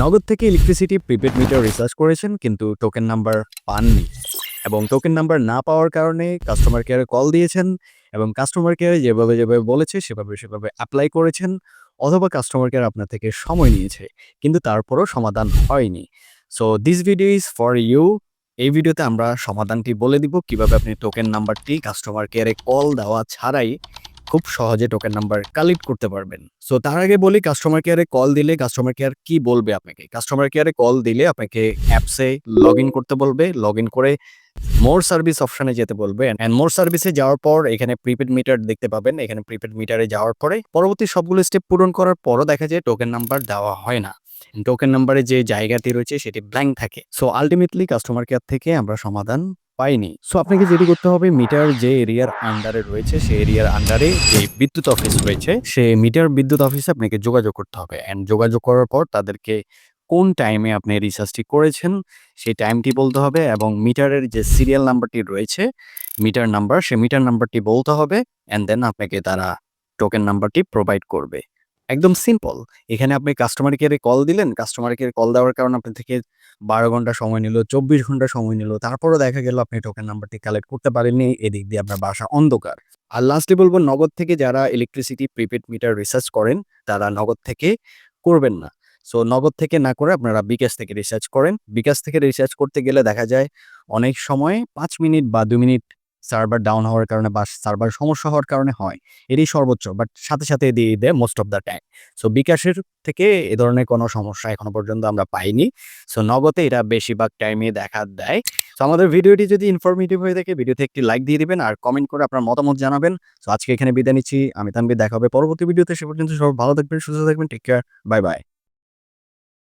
নগদ থেকে electricity prepaid metre recharge করেছেন, কিন্তু টোকেন নাম্বার পাননি। এবং টোকেন নাম্বার না পাওয়ার কারণে কাস্টমার কেয়ারে কল দিয়েছেন এবং কাস্টমার কেয়ারে যেভাবে যেভাবে বলেছে, সেভাবে সেভাবে অ্যাপ্লাই করেছেন, অথবা কাস্টমার কেয়ার আপনার থেকে সময় নিয়েছে, কিন্তু তারপরও সমাধান হয়নি। So this video is for you এই ভিডিওতে আমরা সমাধানটি বলে দিব, কীভাবে আপনি টোকেন নাম্বারটি কাস্টমার কেয়ারে কল দেওয়া ছাড়াই খুব সহজে টোকেন নাম্বার কালেক্ট করতে পারবেন। সো তার আগে বলি কাস্টমার কেয়ারে কল দিলে কাস্টমার কেয়ার কি বলবে আপনাকে? কাস্টমার কেয়ারে কল দিলে আপনাকে অ্যাপসে লগ ইন করতে বলবে লগ ইন করে মোর সার্ভিস অপশানে যেতে বলবে। অ্যান্ড মোর সার্ভিসে যাওয়ার পর এখানে প্রিপেড মিটার দেখতে পাবেন। এখানে প্রিপেড মিটারে যাওয়ার পরে পরবর্তী সবগুলো স্টেপ পূরণ করার পরও দেখা যায় টোকেন নাম্বার দেওয়া হয় না। টোকেন নাম্বারে যে জায়গাটি রয়েছে সেটি ব্ল্যাঙ্ক থাকে। সো আলটিমেটলি কাস্টমার কেয়ার থেকে আমরা সমাধান পাইনি। সো আপনাকে যেটি করতে হবে মিটার যে এরিয়ার আন্ডারে রয়েছে, সেই এরিয়ার আন্ডারে যে বিদ্যুৎ অফিস রয়েছে, সে মিটার বিদ্যুৎ অফিসে আপনাকে যোগাযোগ করতে হবে। অ্যান্ড যোগাযোগ করার পর তাদেরকে কোন টাইমে আপনি রিচার্জটি করেছেন, সেই টাইমটি বলতে হবে এবং মিটারের যে সিরিয়াল নাম্বারটি রয়েছে মিটার নাম্বার সে মিটার নাম্বারটি বলতে হবে অ্যান্ড দেন আপনাকে তারা টোকেন নাম্বারটি প্রোভাইড করবে। একদম সিম্পল এখানে আপনি কাস্টমার কেয়ারে কল দিলেন কাস্টমার কেয়ারে কল দেওয়ার কারণে আপনার থেকে বারো ঘণ্টা সময় নিল, চব্বিশ ঘণ্টা সময় নিল, তারপরও দেখা গেল আপনি টোকেন নাম্বারটি কালেক্ট করতে পারেননি, এদিক দিয়ে আপনার বাসা অন্ধকার। আর লাস্টে বলব, নগদ থেকে যারা ইলেকট্রিসিটি প্রিপেড মিটার রিসার্চ করেন, তারা নগদ থেকে করবেন না। সো নগদ থেকে না করে আপনারা বিকাশ থেকে রিসার্চ করেন। বিকাশ থেকে রিসার্চ করতে গেলে দেখা যায়, অনেক সময় পাঁচ মিনিট বা দু মিনিট সার্ভার ডাউন হওয়ার কারণে বা সার্ভার সমস্যা হওয়ার কারণে হয়, এরই সর্বোচ্চ বাট সাথে সাথে দিয়ে দেয় most of the time so বিকাশের থেকে এ ধরনের কোনো সমস্যা এখনও পর্যন্ত আমরা পাইনি। সো নগদে এটা বেশিরভাগ টাইমে দেখা দেয়। তো আমাদের ভিডিওটি যদি ইনফরমেটিভ হয়ে থাকে, ভিডিওতে একটি লাইক দিয়ে দিবেন আর কমেন্ট করে আপনার মতামত জানাবেন। সো আজকে এখানে বিদায় নিচ্ছি, আমি তানবির দেখা হবে পরবর্তী ভিডিওতে। সে পর্যন্ত সব ভালো থাকবেন, সুস্থ থাকবেন টেক কেয়ার বাই বাই